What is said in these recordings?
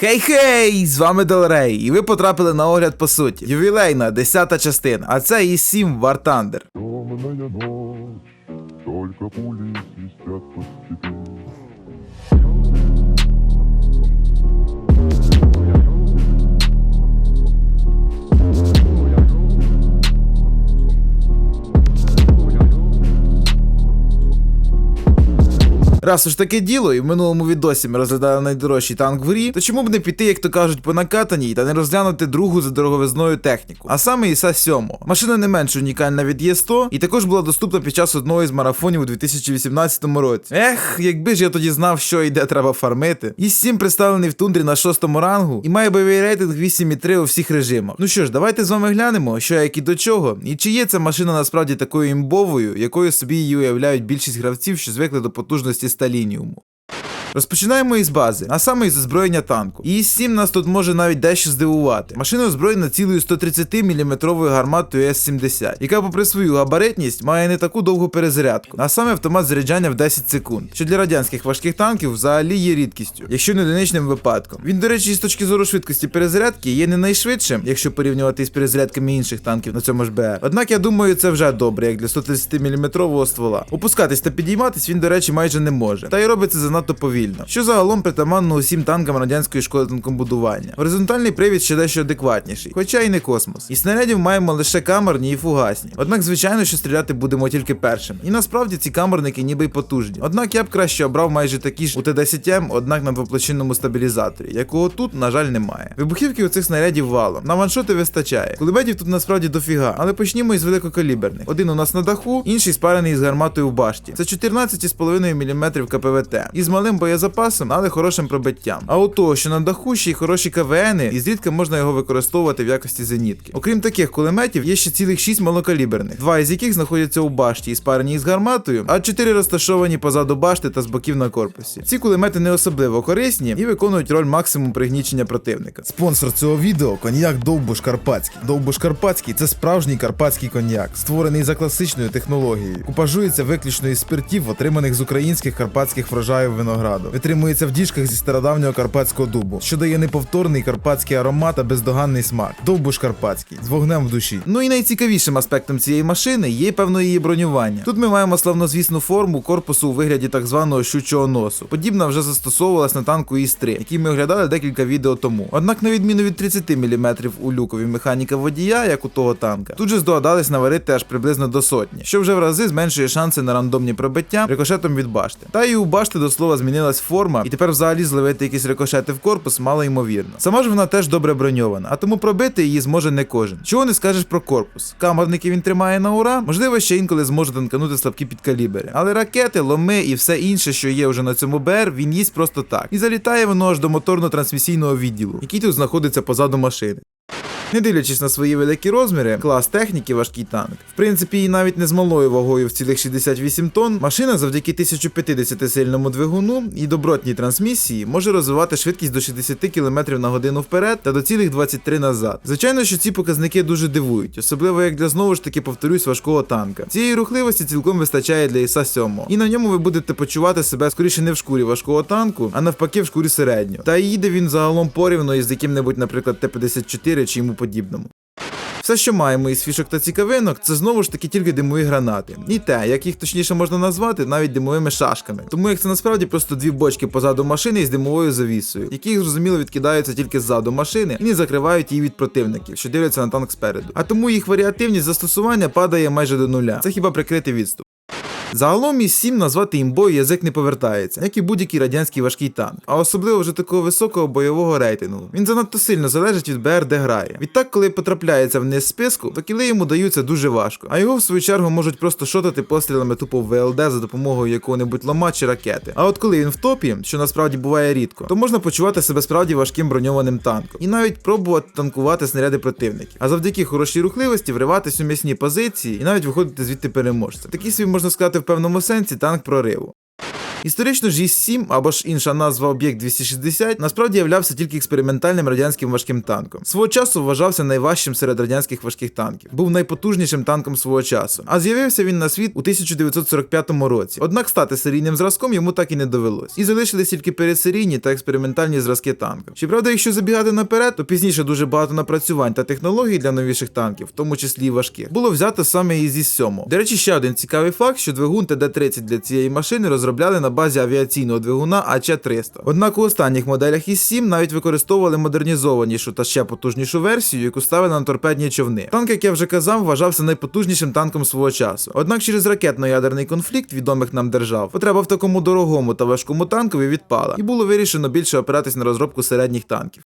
Хей-хей! З вами Делрей, і ви потрапили на огляд по суті. Ювілейна, 10 частина, а це і 7 War Thunder. Темная ночь, только пули. Раз уж таке діло, і в минулому відосі ми розглядали найдорожчий танк в грі, то чому б не піти, як то кажуть, по накатаній та не розглянути другу за дороговизною техніку, а саме іса 7. Машина не менш унікальна від Є100 і також була доступна під час одного із марафонів у 2018 році. Ех, якби ж я тоді знав, що і де треба фармити. Іс-7 представлений в тундрі на шостому рангу і має бойовий рейтинг 8,3 у всіх режимах. Ну що ж, давайте з вами глянемо, що як і до чого, і чи є ця машина насправді такою імбовою, якою собі її уявляють більшість гравців, що звикли до потужності сталініуму. Розпочинаємо із бази, а саме із озброєння танку. І 7 нас тут може навіть дещо здивувати. Машина озброєна цілою 130 мм гарматою С-70, яка, попри свою габаритність, має не таку довгу перезарядку, а саме автомат заряджання в 10 секунд, що для радянських важких танків взагалі є рідкістю, якщо не одиничним випадком. Він, до речі, з точки зору швидкості перезарядки є не найшвидшим, якщо порівнювати із перезарядками інших танків на цьому ж БР. Однак я думаю, це вже добре, як для 130 мм ствола. Опускатись та підійматись він, до речі, майже не може. Та й робить це занадто повільно, що загалом притаманно усім танкам радянської школи танкобудування. Горизонтальний привід ще дещо адекватніший, хоча й не космос. І снарядів маємо лише камерні і фугасні. Однак, звичайно, що стріляти будемо тільки першим. І насправді ці камерники ніби й потужні. Однак я б краще обрав майже такі ж у Т-10М, однак на двоплощинному стабілізаторі, якого тут, на жаль, немає. Вибухівки у цих снарядів валом. На ваншоти вистачає. Кулеметів тут насправді дофіга, але почнімо із великокаліберних. Один у нас на даху, інший спарений з гарматою в башті. Це 14,5 мм КПВТ. Із малим боєзапасом, але хорошим пробиттям. А от того, що на даху ще й хороші КВНи, і зрідка можна його використовувати в якості зенітки. Окрім таких кулеметів, є ще цілих 6 малокаліберних, два із яких знаходяться у башті і спарені із гарматою, а 4 розташовані позаду башти та з боків на корпусі. Ці кулемети не особливо корисні і виконують роль максимум пригнічення противника. Спонсор цього відео коньяк Довбуш Карпатський. Довбуш Карпатський це справжній карпатський коньяк, створений за класичною технологією. Купажується виключно із спиртів, отриманих з українських карпатських врожаїв винограду. Витримується в діжках зі стародавнього карпатського дубу, що дає неповторний карпатський аромат та бездоганний смак. Довбуш Карпатський з вогнем в душі. Ну і найцікавішим аспектом цієї машини є певно її бронювання. Тут ми маємо славнозвісну форму корпусу у вигляді так званого щучого носу. Подібна вже застосовувалась на танку ІС-3, який ми оглядали декілька відео тому. Однак, на відміну від 30 мм у люкові механіка водія, як у того танка, тут же здогадались наварити аж приблизно до сотні, що вже в рази зменшує шанси на рандомні пробиття рикошетом від башти. Та і у башти до слова змінилась форма, і тепер взагалі зливити якісь рикошети в корпус мало ймовірно. Сама ж вона теж добре броньована, а тому пробити її зможе не кожен. Чого не скажеш про корпус? Камерники він тримає на ура, можливо, ще інколи зможе танканути слабкі підкалібери. Але ракети, ломи і все інше, що є вже на цьому БР, він їсть просто так. І залітає воно аж до моторно-трансмісійного відділу, який тут знаходиться позаду машини. Не дивлячись на свої великі розміри, клас техніки важкий танк. В принципі, і навіть не з малою вагою в цілих 68 тонн, машина завдяки 1050 сильному двигуну і добротній трансмісії може розвивати швидкість до 60 км на годину вперед та до цілих 23 назад. Звичайно, що ці показники дуже дивують, особливо як для знову ж таки повторюсь важкого танка. Цієї рухливості цілком вистачає для іса 7 і на ньому ви будете почувати себе скоріше не в шкурі важкого танку, а навпаки в шкурі середнього. Та їде він загалом порівно із яким-небудь, наприклад, Т-54 чи йому подібному. Все, що маємо із фішок та цікавинок, це знову ж таки тільки димові гранати. І те, як їх точніше можна назвати, навіть димовими шашками. Тому як це насправді просто дві бочки позаду машини із димовою завісою, які зрозуміло відкидаються тільки ззаду машини і не закривають її від противників, що дивляться на танк спереду. А тому їх варіативність застосування падає майже до нуля. Це хіба прикритий відступ. Загалом із 7 назвати імбою язик не повертається, як і будь-який радянський важкий танк, а особливо вже такого високого бойового рейтингу. Він занадто сильно залежить від БР, де грає. Відтак, коли потрапляється вниз списку, то кіли йому даються дуже важко, а його в свою чергу можуть просто шотати пострілами тупо в ВЛД за допомогою якого-небудь лома чи ракети. А от коли він в топі, що насправді буває рідко, то можна почувати себе справді важким броньованим танком і навіть пробувати танкувати снаряди противників. А завдяки хорошій рухливості вриватись у м'ясні позиції і навіть виходити звідти переможцем. Такий свій можна сказати в певному сенсі танк прориву. Історично ж ІС-7, або ж інша назва об'єкт 260, насправді являвся тільки експериментальним радянським важким танком. Свого часу вважався найважчим серед радянських важких танків. Був найпотужнішим танком свого часу. А з'явився він на світ у 1945 році. Однак стати серійним зразком йому так і не довелось. І залишились тільки передсерійні та експериментальні зразки танків. Щоправда, якщо забігати наперед, то пізніше дуже багато напрацювань та технологій для новіших танків, в тому числі і важких, було взято саме із із 7 До речі, ще один цікавий факт, що двигун ТД-30 для цієї машини розробляли на базі авіаційного двигуна АЧ-300. Однак у останніх моделях із 7 навіть використовували модернізованішу та ще потужнішу версію, яку ставили на торпедні човни. Танк, як я вже казав, вважався найпотужнішим танком свого часу. Однак через ракетно-ядерний конфлікт відомих нам держав потреба в такому дорогому та важкому танкові відпала, і було вирішено більше опиратись на розробку середніх танків.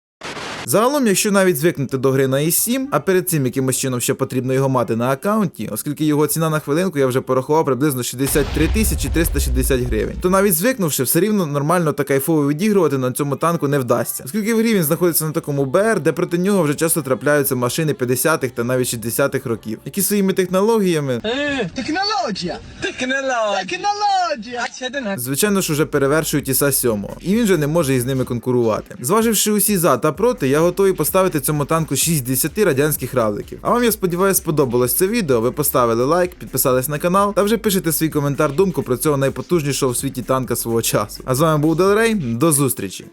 Загалом, якщо навіть звикнути до гри на i7, а перед цим якимось чином ще потрібно його мати на аккаунті, оскільки його ціна на хвилинку я вже порахував приблизно 63 тисячі 360 гривень, то навіть звикнувши, все рівно нормально та кайфово відігрувати на цьому танку не вдасться, оскільки в грі він знаходиться на такому БР, де проти нього вже часто трапляються машини 50-х та навіть 60-х років, які своїми технологіями Технологія! Технологія. Звичайно ж уже перевершують іса 7 і він же не може із ними конкурувати. Зваживши усі за та проти, я готовий поставити цьому танку 6 з 10 радянських равликів. А вам я сподіваюся, сподобалось це відео. Ви поставили лайк, підписались на канал та вже пишете свій коментар думку про цього найпотужнішого в світі танка свого часу. А з вами був Делрей, до зустрічі!